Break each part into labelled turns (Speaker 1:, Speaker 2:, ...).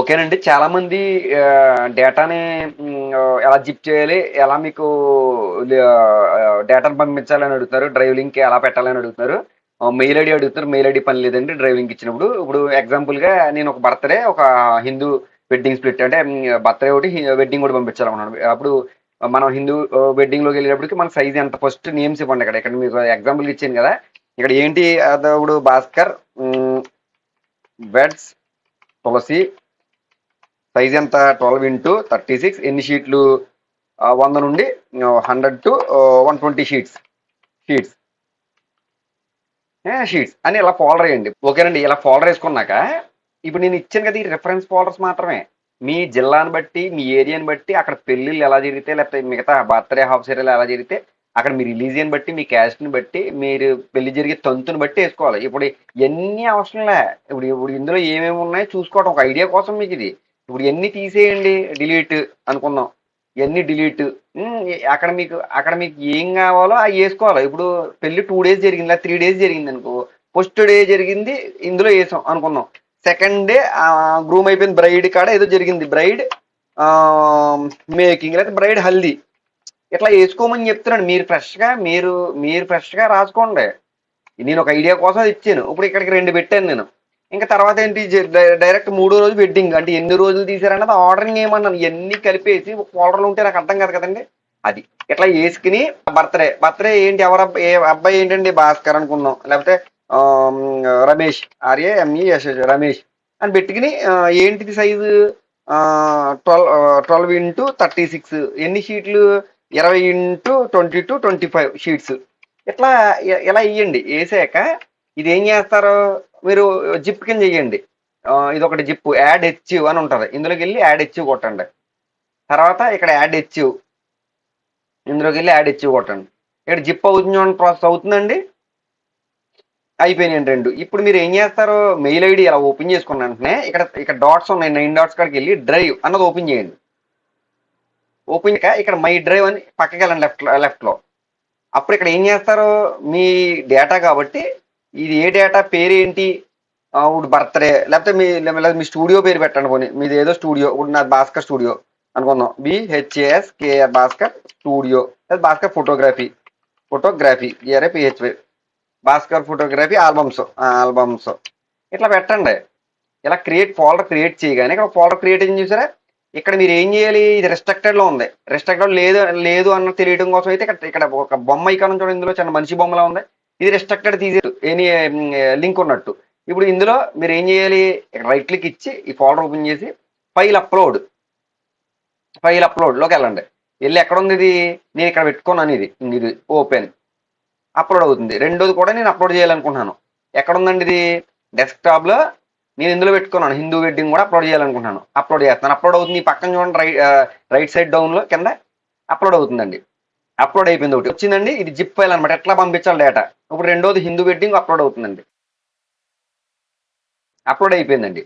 Speaker 1: ఓకేనండి. చాలా మంది డేటాని ఎలా జిప్ చేయాలి ఎలా మీకు ఆ, డేటాను పంపించాలని అడుగుతారు డ్రైవ్ లింక్ ఎలా పెట్టాలని అడుగుతారు మెయిల్ ఐడి అడుగుతారు మెయిల్ ఐడి పని లేదండి డ్రైవ్ లింక్ ఇచ్చినప్పుడు. ఇప్పుడు ఎగ్జాంపుల్గా నేను ఒక బర్త్డే ఒక హిందూ వెడ్డింగ్ స్ప్లిట్ అంటే బర్త్డే ఒకటి వెడ్డింగ్ కూడా పంపించాలనుకున్నాను. అప్పుడు మనం హిందూ వెడ్డింగ్లోకి వెళ్ళేటప్పటికి మన సైజ్ ఎంత ఫస్ట్ నేమ్స్ ఇవ్వండి ఇక్కడ ఇక్కడ మీకు ఎగ్జాంపుల్ ఇచ్చాను కదా. ఇక్కడ ఏంటి అది ఇప్పుడు భాస్కర్ బెడ్స్ తులసి సైజ్ ఎంత? Twelve into thirty six. ఎన్ని షీట్లు? వంద నుండి hundred to one twenty sheets. Sheets. Sheets. అని ఇలా ఫోల్డర్ వేయండి. ఓకేనండి ఇలా ఫోల్డర్ వేసుకున్నాక ఇప్పుడు నేను ఇచ్చాను కదా ఈ రిఫరెన్స్ ఫోల్డర్స్ మాత్రమే. మీ జిల్లాని బట్టి మీ ఏరియాని బట్టి అక్కడ పెళ్ళిళ్ళు ఎలా జరిగితే లేకపోతే మిగతా బర్త్డే హాఫ్ సీరియల్ ఎలా జరిగితే అక్కడ మీ రిలీజియన్ బట్టి మీ క్యాస్ట్ని బట్టి మీరు పెళ్ళి జరిగే తంతుని బట్టి వేసుకోవాలి. ఇప్పుడు ఎన్ని అవసరంలే ఇప్పుడు ఇప్పుడు ఇందులో ఏమేమి ఉన్నాయో చూసుకోవడం ఒక ఐడియా కోసం మీకు ఇది. ఇప్పుడు ఎన్ని తీసేయండి డిలీట్ అనుకుందాం ఎన్ని డిలీట్? అక్కడ మీకు అక్కడ మీకు ఏం కావాలో అవి వేసుకోవాలి. ఇప్పుడు పెళ్ళి టూ డేస్ జరిగింది లేదా త్రీ డేస్ జరిగింది అనుకో. ఫస్ట్ డే జరిగింది ఇందులో వేసాం అనుకుందాం సెకండ్ డే గ్రూమ్ అయిపోయింది బ్రైడ్ కాడ ఏదో జరిగింది. బ్రైడ్ మేకింగ్ లేకపోతే బ్రైడ్ హల్దీ. ఇట్లా వేసుకోమని చెప్తున్నాను మీరు ఫ్రెష్గా మీరు మీరు ఫ్రెష్గా రాసుకోండి. నేను ఒక ఐడియా కోసం ఇచ్చాను. ఇప్పుడు ఇక్కడికి రెండు పెట్టాను నేను. ఇంకా తర్వాత ఏంటి డైరెక్ట్ మూడో రోజు వెడ్డింగ్ అంటే ఎన్ని రోజులు తీసారన్నది ఆర్డరింగ్ ఏమన్నాను. ఎన్ని కలిపేసి ఒక ఫోల్డర్లు ఉంటే నాకు అర్థం కాదు కదండి. అది. ఇట్లా వేసుకుని బర్త్డే బర్త్డే ఏంటి? ఎవరు అబ్బాయి ఏ అబ్బాయి ఏంటండి? భాస్కర్ అనుకున్నాం. లేకపోతే రమేష్. RA MES Ramesh. అని పెట్టుకుని ఏంటిది size twelve twelve into thirty six ఎన్ని షీట్లు ఇరవై into twenty two twenty five sheets ఇట్లా ఇలా ఇవ్వండి వేసాక ఇది ఏం చేస్తారు? మీరు జిప్ కింద చేయండి. ఇది ఒకటి జిప్ యాడ్ హెచ్ అని ఉంటుంది. ఇందులోకి వెళ్ళి యాడ్ హెచ్ కొట్టండి. తర్వాత ఇక్కడ యాడ్ హెచ్. ఇందులోకి వెళ్ళి యాడ్ హెచ్ కొట్టండి. ఇక్కడ జిప్ అవుతుంది ప్రాసెస్ అవుతుందండి. అయిపోయినాయండి రెండు. ఇప్పుడు మీరు ఏం చేస్తారు? మెయిల్ ఐడి ఇలా ఓపెన్ చేసుకున్న వెంటనే ఇక్కడ ఇక్కడ డాట్స్ ఉన్నాయి నైన్ డాట్స్ కాడికి వెళ్ళి డ్రైవ్ అన్నది ఓపెన్ చేయండి. ఓపెన్ ఇక్కడ మై డ్రైవ్ అని పక్కకి వెళ్ళండి లెఫ్ట్ లెఫ్ట్లో. అప్పుడు ఇక్కడ ఏం చేస్తారు? మీ డేటా కాబట్టి ఇది ఏ డేటా పేరు ఏంటి ఇప్పుడు బర్త్డే లేకపోతే మీ మీ స్టూడియో పేరు పెట్టండి పోనీ. మీది ఏదో స్టూడియో ఇప్పుడు నాది భాస్కర్ స్టూడియో అనుకుందాం. బిహెచ్ఏఎస్ కేఆర్ భాస్కర్ స్టూడియో లేదా Bhaskar photography photography ARA PHY Bhaskar photography albums albums ఇట్లా పెట్టండి. ఇలా క్రియేట్ ఫోల్డర్ క్రియేట్ చేయగానే ఇక్కడ ఫోల్డర్ క్రియేట్ ఏం చూసారా? ఇక్కడ మీరు ఏం చేయాలి? ఇది రెస్ట్రిక్టెడ్లో ఉంది. రెస్ట్రిక్టెడ్ లేదు లేదు అన్న తెలియడం కోసం అయితే ఇక్కడ ఇక్కడ ఒక బొమ్మ ఇక్కడ చూడండి ఇందులో చిన్న మనిషి బొమ్మలా ఉంది. ఇది రెస్ట్రిక్టెడ్ తీసే ఎనీ లింక్ ఉన్నట్టు. ఇప్పుడు ఇందులో మీరు ఏం చేయాలి? రైట్ క్లిక్ ఇచ్చి ఈ ఫోల్డర్ ఓపెన్ చేసి ఫైల్ అప్లోడ్ ఫైల్ అప్లోడ్లోకి వెళ్ళండి. వెళ్ళి ఎక్కడ ఉంది ఇది? నేను ఇక్కడ పెట్టుకున్నాను ఇది. ఇది ఓపెన్ అప్లోడ్ అవుతుంది. రెండోది కూడా నేను అప్లోడ్ చేయాలనుకుంటున్నాను. ఎక్కడ ఉందండి ఇది డెస్క్టాప్లో నేను ఇందులో పెట్టుకున్నాను. హిందూ వెడ్డింగ్ కూడా అప్లోడ్ చేయాలనుకుంటున్నాను. అప్లోడ్ చేస్తాను. అప్లోడ్ అవుతుంది ఈ పక్కన చూడండి. రైట్ రైట్ సైడ్ డౌన్లో కింద అప్లోడ్ అవుతుందండి. అప్లోడ్ అయిపోయింది ఒకటి. వచ్చిందండి ఇది జిప్ ఫైల్ అనమాట ఎట్లా పంపించాలి డేటా ఇప్పుడు రెండోది హిందూ వెడ్డింగ్ అప్లోడ్ అవుతుందండి. అప్లోడ్ అయిపోయిందండి.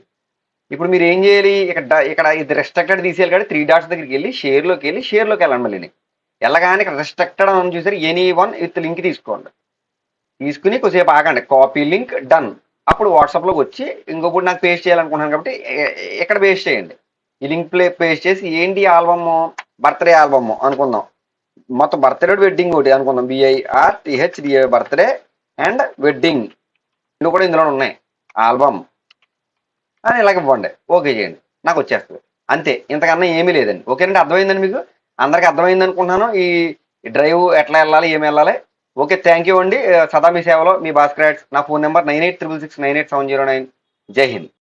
Speaker 1: ఇప్పుడు మీరు ఏం చేయాలి? ఇక్కడ ఇక్కడ ఇది రెస్ట్రిక్టెడ్ తీసేయాలి కాబట్టి త్రీ డాట్స్ దగ్గరికి వెళ్ళి షేర్లోకి వెళ్ళి షేర్లోకి వెళ్ళండి మళ్ళీ వెళ్ళగానే ఇక్కడ రెస్ట్రిక్టెడ్ అని చూసారు. ఎనీ వన్ విత్ లింక్ తీసుకోండి. తీసుకుని కొద్దిసేపు ఆగండి. కాపీ లింక్ డన్ అప్పుడు వాట్సాప్లోకి వచ్చి ఇంకొకటి నాకు పేస్ట్ చేయాలనుకుంటున్నాను కాబట్టి ఇక్కడ పేస్ట్ చేయండి? ఈ లింక్ ప్లే పేస్ట్ చేసి ఏంటి ఆల్బమ్ బర్త్డే ఆల్బమ్ అనుకుందాం. మొత్తం బర్త్డే వెడ్డింగ్ ఒకటి అనుకుందాం. BIR TH birthday and wedding ఇవి కూడా ఇందులో ఉన్నాయి. ఆల్బమ్ అని ఇలాగ ఇవ్వండి. ఓకే చేయండి. నాకు వచ్చేస్తుంది. అంతే. ఇంతకన్నా ఏమీ లేదండి. ఓకేనండి? అర్థమైందండి మీకు? అందరికి అర్థమైంది అనుకుంటున్నాను. ఈ డ్రైవ్ ఎట్లా వెళ్ళాలి ఏమి వెళ్ళాలి? ఓకే థ్యాంక్ యూ అండి. సదా మీ సేవలో మీ భాస్కర్ నా phone number nine eight triple six nine eight seven zero nine. Jai Hind.